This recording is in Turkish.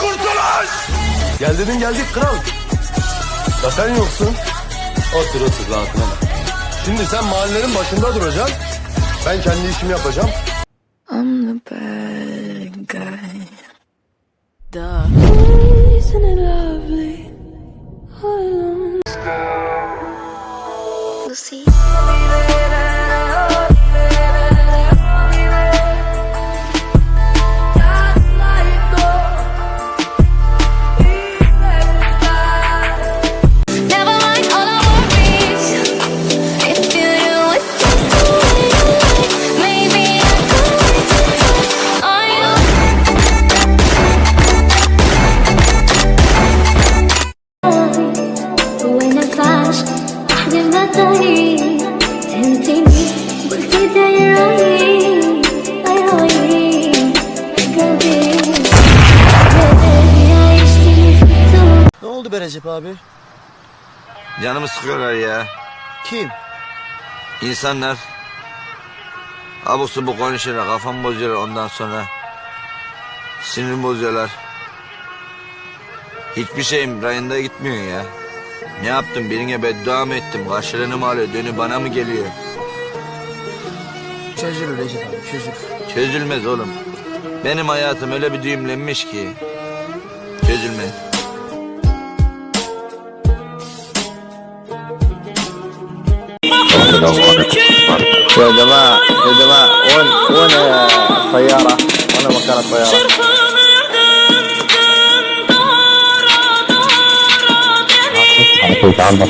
kurtuluş! Gel dedin geldik kral. Ya sen yoksun. Otur otur rahatına bak. Şimdi sen mahallenin başında duracaksın. Ben kendi işimi yapacağım. I'm the bad guy. Duh. Isn't it lovely? All alone. Lucy. Ne oldu be Recep abi? Canımı sıkıyorlar ya. Kim? İnsanlar. Abusu bu konuşuyorlar, kafam bozuyorlar ondan sonra. Sinirim bozuyorlar. Hiçbir şeyim rayında gitmiyor ya. Ne yaptım birine beddua mı ettim? Karşılığını mı alıyor? Dönü bana mı geliyor? Çözülür Recep abi çözülür. Çözülmez oğlum. Benim hayatım öyle bir düğümlenmiş ki. Çözülmez. يا جماعة يا جماعة وين وين الطيارة؟ وين مكان الطيارة؟ 回家吗？